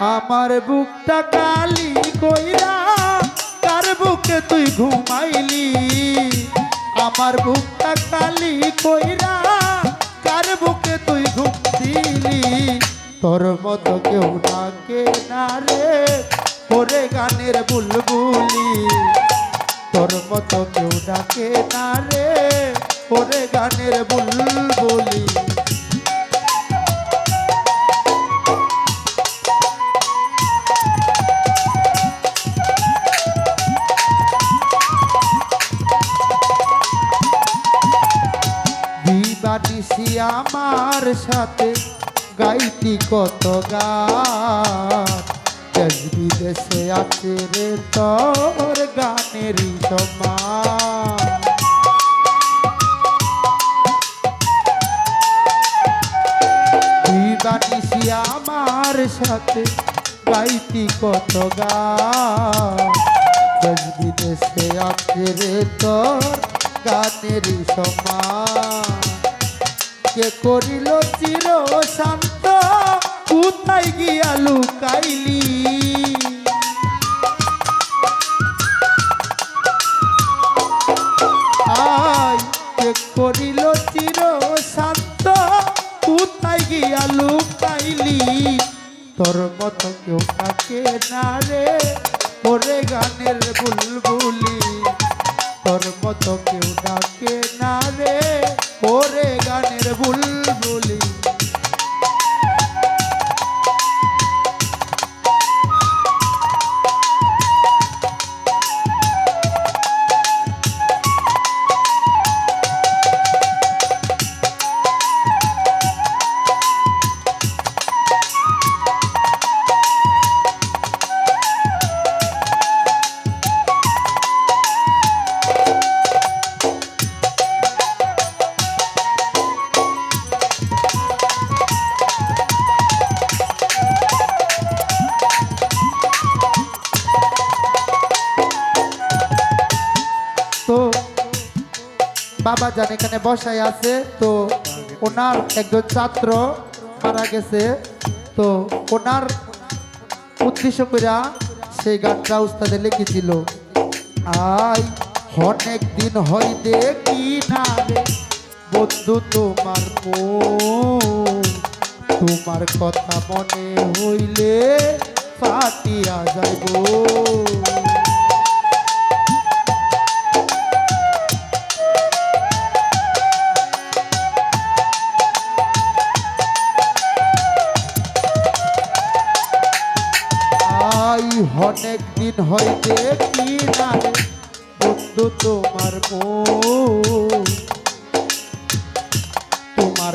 আমার বুকটা কালি কইরা, কার বুকে তুই ঘুমাইলি? আমার বুকটা কালি কইরা, কার বুকে তুই ঘুম দিলি? তোর মতো কেউ ডাকে না রে, ওরে গানের বুলবুলি। তোর মতো কেউ ডাকে না রে, ওরে গানের বুলবুলি। দিবানিসি আমার সাথে। গাইতি কত গান। দেশ বিদেশে আছে রে তোর গানেরই সমান। দিবানিসি আমার সাথে, গাইতি কত গান। দেশ বিদেশে আছে রে তোর গানেরই সমান। কে করিল চির শান্ত, কোথায় গিয়া লুকাইলি? আয় কে করিল চির শান্ত, কোথায় গিয়া লুকাইলি? তোর মতো কেউ থাকে না রে। এখানে বসায় আছে, তো ওনার একজন ছাত্র মারা গেছে। তো ওনার উদ্দেশ্য কইরা সেই গানটা উস্তাদে লিখেছিল। আই, অনেক দিন হয় দেখি না বন্ধু, তোমার তোমার কথা মনে হইলে ফাটিয়া যাইব।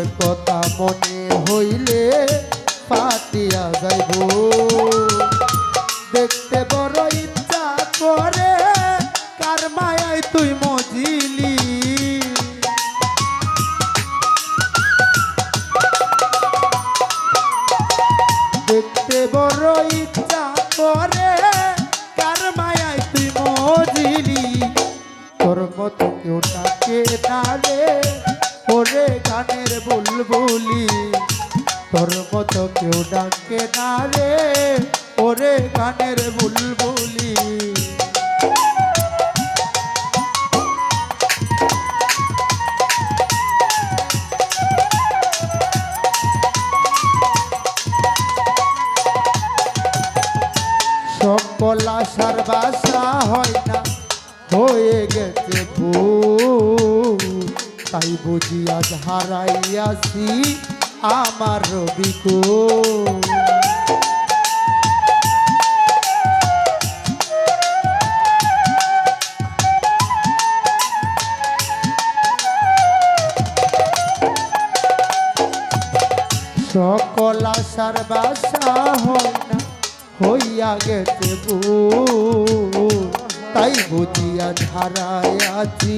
তোমার কথা মনে হইলে পাতিয়া যাইব। দেখতে বড় ইচ্ছা করে কার মায়ায় তুই মজিলি? মতো কেউ ডাকে না রে, ওরে গানের বুলবুলি। সকল আশার বাসা হয় না, হয়ে গেছে ভুল। তাই বুঝি আজ হারাইয়াছি আমার রবিকো সকল আশার বাসা হয় হইয়া গেছে তাই বুঝিয়া ধারায় আছি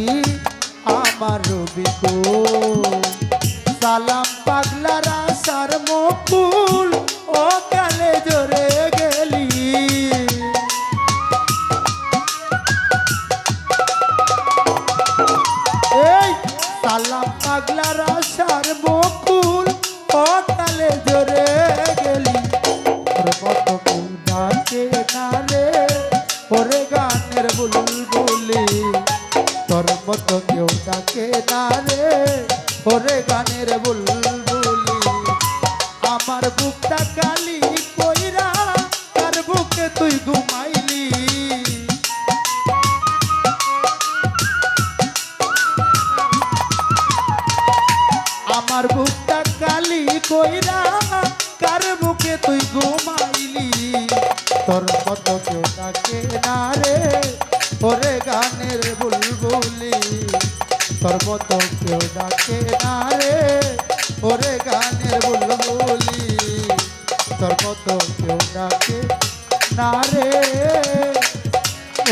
আমার রবিকো সালাম পাগলার আশার মকুল আমার বুকটা কালি কইরা, কার বুকে তুই ঘুমাইলি? তোর কত কেউ তাকে না রে, ওরে গানের বুলবুলি। তোর কত কেউ তাকে না রে, ওরে গানের বুলবুলি। তোর কত কেউ তাকে না রে,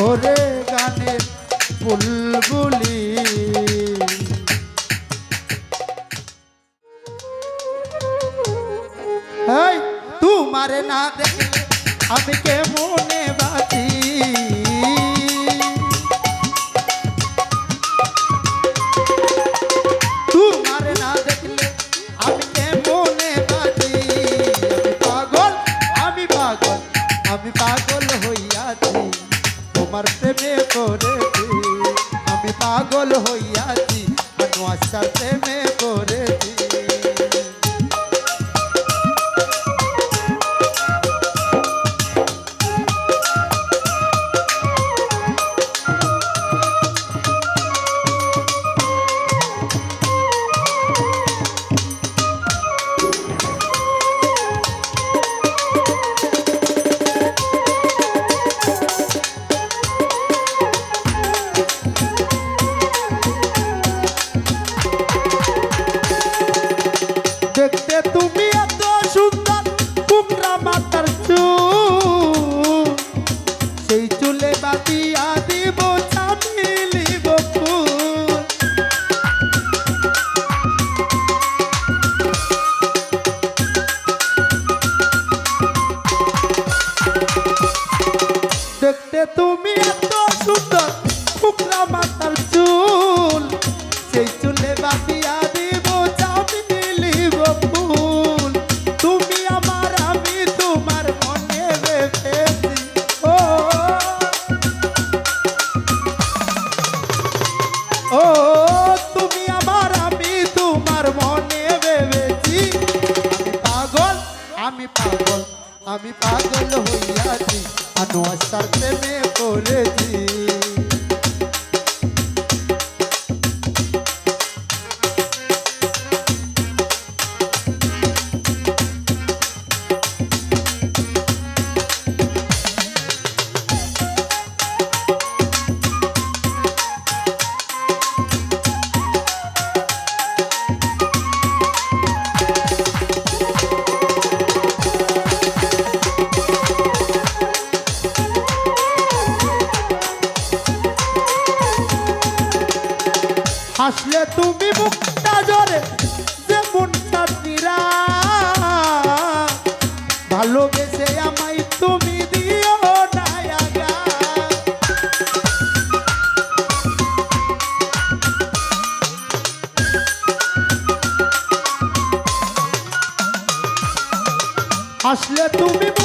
ওরে গানের বুলবুলি। তোমার না দেখলে আমি কে মনে বাঁচি? আসলে তুমি মুক্তা জরে যে মনটা তীরা ভালোবেসে আমায় তুমি দিও না আসলে তুমি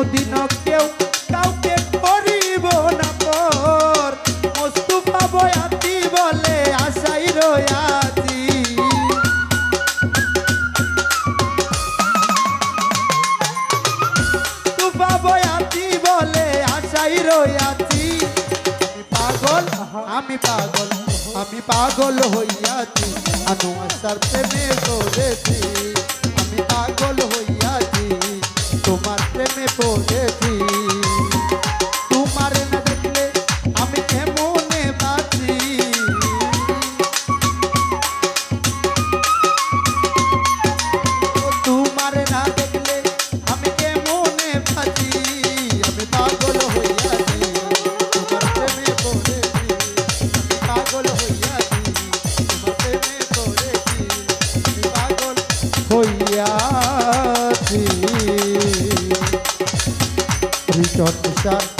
কোনোদিন কেউ কাউকে করিব না পর। মোস্তফা বয়াতি বলে আশাই রয়াতি। তুফা বয়াতি বলে আশাই রয়াতি। পাগল, আমি পাগল আমি পাগল হইয়াছি। আনু আসার প্রেমে প্রেমে